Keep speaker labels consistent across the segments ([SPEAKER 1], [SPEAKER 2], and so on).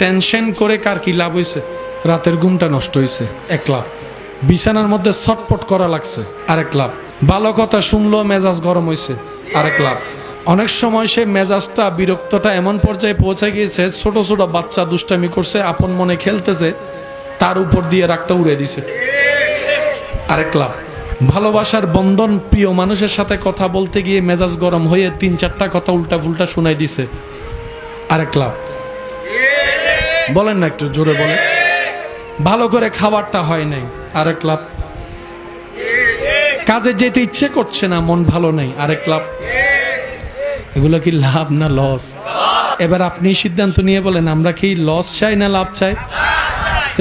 [SPEAKER 1] Tension করে কার কি লাভ হয়েছে রাতের ঘুমটা নষ্ট হয়েছে এক লাভ। বিছানার মধ্যে ছটপট করা লাগছে, আরেক লাভ। ভালো কথা শুনলো মেজাজ গরম হয়েছে আরেক লাভ। অনেক সময় সে মেজাজটা, বিরক্তটা এমন পর্যায়ে পৌঁছে গিয়েছে, ছোট ছোট বাচ্চা দুষ্টামি করছে, আপন মনে খেলতেছে, তার উপর দিয়ে রাগটা উড়ে দিছে। আরেক লাভ। ভালোবাসার বন্ধন প্রিয় মানুষের সাথে কথা বলতে গিয়ে মেজাজ গরম হয়ে তিন চারটা কথা উল্টা ফুলটা শুনাই দিছে। আরেক লাভ। বলেন না একটু জোরে বলেন। ভালো করে খাবারটা হয় নাই। আরেক লাভ কাজে যেতে ইচ্ছে করছে না, মন ভালো নেই। আরেক লাভ এগুলো কি লাভ না লস? এবার আপনি সিদ্ধান্ত নিয়ে বলেন, আমরা কি লস চাই না লাভ চাই?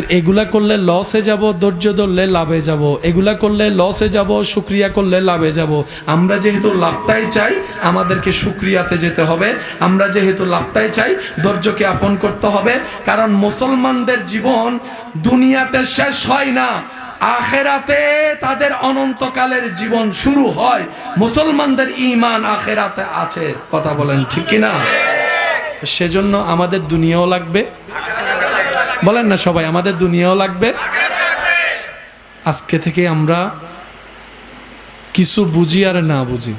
[SPEAKER 1] এগুলা করলে লসে যাব, ধৈর্য ধরলে লাভে যাব। এগুলা করলে লসে যাব, শুক্রিয়া করলে লাভে যাব। আমরা যেহেতু লাভটাই চাই, আমাদেরকে শুক্রিয়াতে যেতে হবে। আমরা যেহেতু লাভটাই চাই, ধৈর্যকে আপন করতে হবে। কারণ মুসলমানদের জীবন দুনিয়াতে শেষ হয় না, আখেরাতে তাদের অনন্তকালের জীবন শুরু হয়। মুসলমানদের ইমান আখেরাতে আছে, কথা বলেন ঠিক কিনা? সেজন্য আমাদের দুনিয়াও লাগবে। বলেন না সবাই, আমাদের দুনিয়াও লাগবে। আজকে থেকে আমরা কিছু বুঝি আর না বুঝি।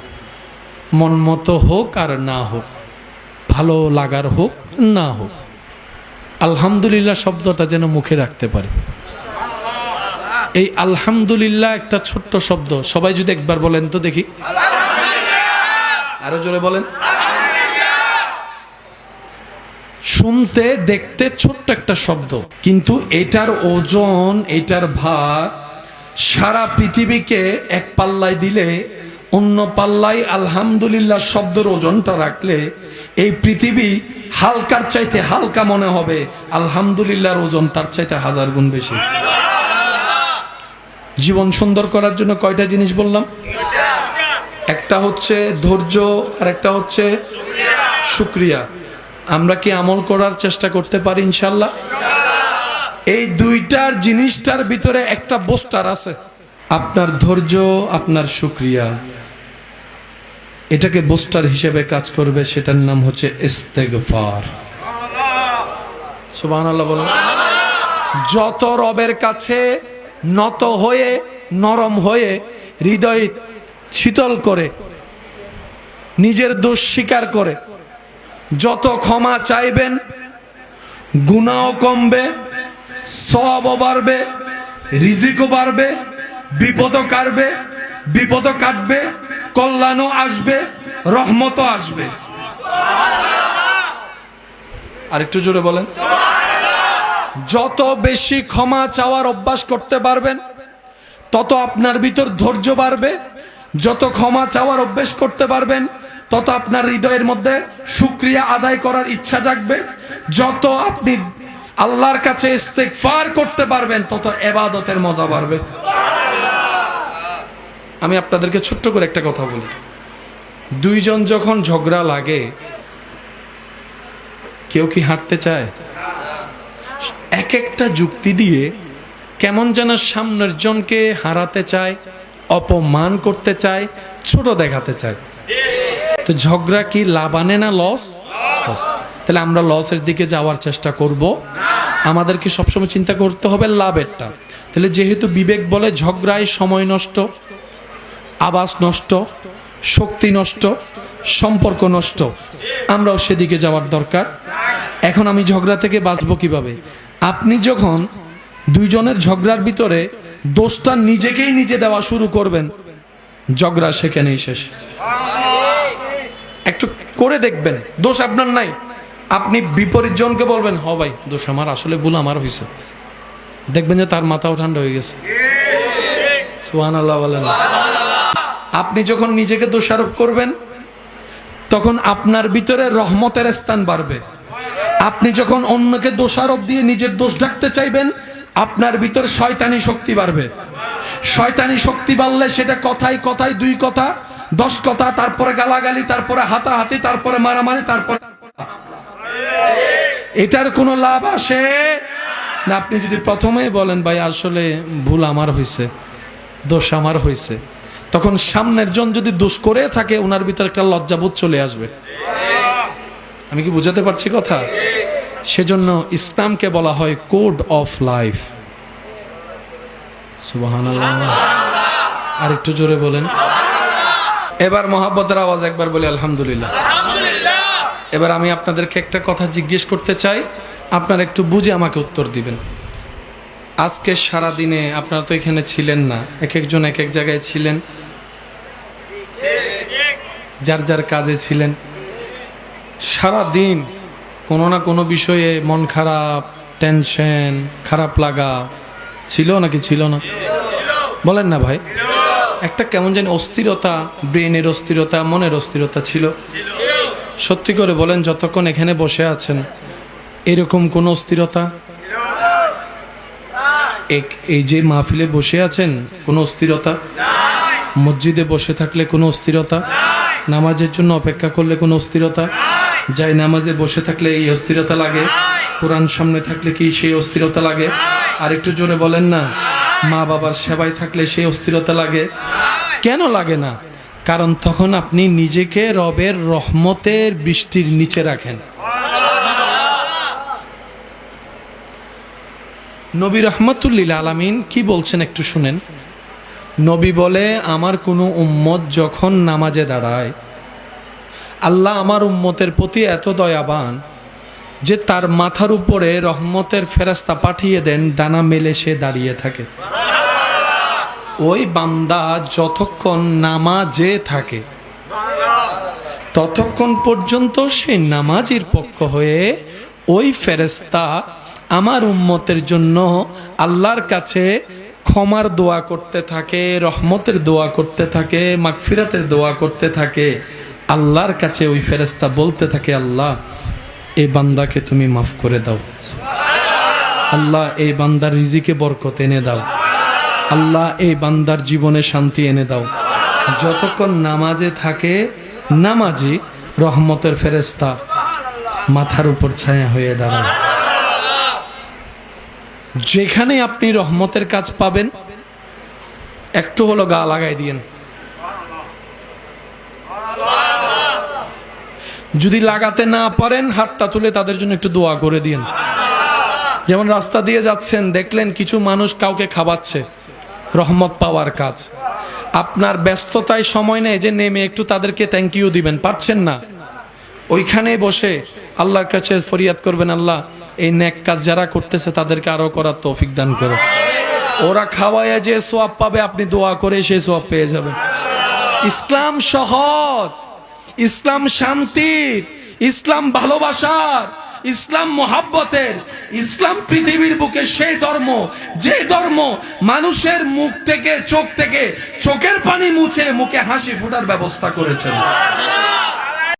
[SPEAKER 1] মন মতো হোক আর না হোক, ভালো লাগার হোক, না হোক। আলহামদুলিল্লাহ শব্দটা যেন মুখে রাখতে পারে। এই আলহামদুলিল্লাহ একটা ছোট্ট শব্দ, সবাই যদি একবার বলেন তো দেখি। আরও জোরে বলেন। শুনতে, দেখতে ছোট্ট একটা শব্দ। কিন্তু এটার ওজন, এটার ভার সারা পৃথিবীকে এক পাল্লায় দিলে, অন্য পাল্লায় আলহামদুলিল্লাহ শব্দের ওজনটা রাখলে এই পৃথিবী হালকার চাইতে হালকা মনে হবে। আলহামদুলিল্লাহর ওজন তার চাইতে হাজার গুণ বেশি। জীবন সুন্দর করার জন্য কয়টা জিনিস বললাম? একটা হচ্ছে ধৈর্য আর একটা হচ্ছে শুক্রিয়া। আমরা কি আমল করার চেষ্টা করতে পারি ইনশাল্লাহ এই দুইটার জিনিসটার ভিতরে একটা বোস্টার আছে। আপনার ধৈর্য, আপনার শুক্রিয়া। এটাকে বোস্টার হিসেবে কাজ করবে, সেটার নাম হচ্ছে যত রবের কাছে নত হয়ে, নরম হয়ে, হৃদয় শীতল করে, নিজের দোষ স্বীকার করে যত ক্ষমা চাইবেন, গুণাও কমবে, সবও বাড়বে, রিজিকও বাড়বে, বিপদও কাটবে বিপদও কাটবে, কল্যাণও আসবে, রহমতও আসবে। আর একটু জোরে বলেন। যত বেশি ক্ষমা চাওয়ার অভ্যাস করতে পারবেন, তত আপনার ভিতর ধৈর্য বাড়বে, যত ক্ষমা চাওয়ার অভ্যাস করতে পারবেন তত আপনার হৃদয়ের মধ্যে সুক্রিয়া আদায় করার ইচ্ছা জাগবে। যত আপনি আল্লাহর কাছে ইস্তেগফার করতে পারবেন, তত এবাদতের মজা বাড়বে। আমি আপনাদেরকে ছোট্ট করে একটা কথা বলি। দুইজন যখন ঝগড়া লাগে, কেউ কি হাঁটতে চায়? এক একটা যুক্তি দিয়ে কেমন যেন সামনের জনকে হারাতে চায়, অপমান করতে চায়, ছোট দেখাতে চায়। তো ঝগড়া কি লাভ আনে না লস। তাহলে আমরা লসের দিকে যাওয়ার চেষ্টা করব। আমাদেরকে সবসময় চিন্তা করতে হবে লাভেরটা। তাহলে যেহেতু বিবেক বলে ঝগড়ায় সময় নষ্ট আবাস নষ্ট শক্তি নষ্ট সম্পর্ক নষ্ট আমরাও সেদিকে যাওয়ার দরকার। এখন আমি ঝগড়া থেকে বাঁচবো কীভাবে? আপনি যখন দুইজনের ঝগড়ার ভিতরে দোষটা নিজেকেই নিজে দেওয়া শুরু করবেন ঝগড়া সেখানেই শেষ। করে দেখবেন, দোষ আপনার নাই। আপনি বিপরীত জনকে বলবেন, হ ভাই, দোষ আমার, আসলে ভুল আমার হয়েছে দেখবেন যে তার মাথাও ঠান্ডা হয়ে গেছে। সোহান আল্লাহ আপনি যখন নিজেকে দোষারোপ করবেন, তখন আপনার ভিতরে রহমতের স্থান বাড়বে। আপনি যখন অন্যকে দোষারোপ দিয়ে নিজের দোষ ঢাকতে চাইবেন, আপনার ভিতর শয়তানি শক্তি বাড়বে। শয়তানি শক্তি বাড়লে সেটা কথাই কথাই দুই কথা দশ কথা, তারপরে গালাগালি, তারপরে হাতাহাতি, তারপরে মারামারি, তারপরে এটার কোনো লাভ আসে? না, আপনি যদি প্রথমেই বলেন, ভাই, আসলে ভুল আমার হয়েছে দোষ আমার হয়েছে তখন সামনের জন যদি দোষ করে থাকে ওনার ভিতরে একটা লজ্জাবোধ চলে আসবে। আমি কি বুঝাতে পারছি কথা? সেজন্য ইসলামকে বলা হয় কোড অফ লাইফ। আর একটু জোরে বলেন। এবার মহাব্বতের আওয়াজ একবার বলি আলহামদুলিল্লাহ। এবার আমি আপনাদেরকে একটা কথা জিজ্ঞেস করতে চাই আপনারা একটু বুঝে আমাকে উত্তর দিবেন। আজকে সারা দিনে আপনারা তো এখানে ছিলেন না এক একজন এক এক জায়গায় ছিলেন। যার যার কাজে ছিলেন। সারা দিন কোনো না কোনো বিষয়ে মন খারাপ টেনশন খারাপ লাগা ছিল নাকি ছিল না? বলেন না ভাই। একটা কেমন জানি অস্থিরতা, ব্রেনের অস্থিরতা, মনের অস্থিরতা ছিল। সত্যি করে বলেন, যতক্ষণ এখানে বসে আছেন, এরকম কোনো অস্থিরতা? এক- এই যে মাহফিলে বসে আছেন, কোনো অস্থিরতা? মসজিদে বসে থাকলে কোনো অস্থিরতা? নামাজের জন্য অপেক্ষা করলে কোনো অস্থিরতা? যাই, নামাজে বসে থাকলে এই অস্থিরতা লাগে? কোরআন সামনে থাকলে কি সেই অস্থিরতা লাগে? আর একটু জোরে বলেন না। মা বাবার সেবায় থাকলে সেই অস্থিরতা লাগে। কেন লাগে না? কারণ তখন আপনি নিজেকে রবের রহমতের বৃষ্টির নিচে রাখেন। নবী রহমতুল্লিল আলামিন কি বলছেন একটু শুনেন। নবী বলে, আমার কোনো উম্মত যখন নামাজে দাঁড়ায়, আল্লাহ আমার উম্মতের প্রতি এত দয়াবান যে তার মাথার উপরে রহমতের ফেরাস্তা পাঠিয়ে দেন, ডানা মেলে সে দাঁড়িয়ে থাকে। ওই বান্দা যতক্ষণ নামাজে থাকে, ততক্ষণ পর্যন্ত সেই নামাজির পক্ষ হয়ে ওই ফেরেস্তা আমার উম্মতের জন্য আল্লাহর কাছে ক্ষমার দোয়া করতে থাকে, রহমতের দোয়া করতে থাকে, মাগফিরাতের দোয়া করতে থাকে। আল্লাহর কাছে ওই ফেরেস্তা বলতে থাকে, আল্লাহ এই বান্দাকে তুমি মাফ করে দাও। আল্লাহ এই বান্দার রিজিকে বরকত এনে দাও। আল্লাহ এই বান্দার জীবনে শান্তি এনে দাও। যতক্ষণ নামাজে থাকে নামাজি রহমতের ফেরেস্তা মাথার উপর ছায়া হয়ে দাঁড়ায়। যেখানে আপনি রহমতের কাজ পাবেন, একটু হলো গা লাগাই দিয়েন। যদি লাগাতে না পারেন, হাতটা তুলে তাদের জন্য একটু দোয়া করে দিন। যেমন রাস্তা দিয়ে যাচ্ছেন, দেখলেন কিছু মানুষ কাউকে খাওয়াচ্ছে, রহমত পাওয়ার কাজ। আপনার ব্যস্ততায় সময় নেই যে নেমে একটু তাদেরকে থ্যাংক ইউ দিবেন, পারছেন না। ওইখানে বসে আল্লাহর কাছে ফরিয়াদ করবেন, আল্লাহ, এই ন্যাক কাজ যারা করতেছে তাদেরকে আরও করার তৌফিক দান করো। ওরা খাওয়ায় যে সোয়াব পাবে, আপনি দোয়া করে সেই সোয়াব পেয়ে যাবেন। ইসলাম সহজ। ইসলাম শান্তির, ইসলাম ভালোবাসার, ইসলাম মোহাব্বতের, ইসলাম পৃথিবীর বুকে সেই ধর্ম, যে ধর্ম মানুষের মুখ থেকে, চোখ থেকে, চোখের পানি মুছে মুখে হাসি ফোটার ব্যবস্থা করেছেন।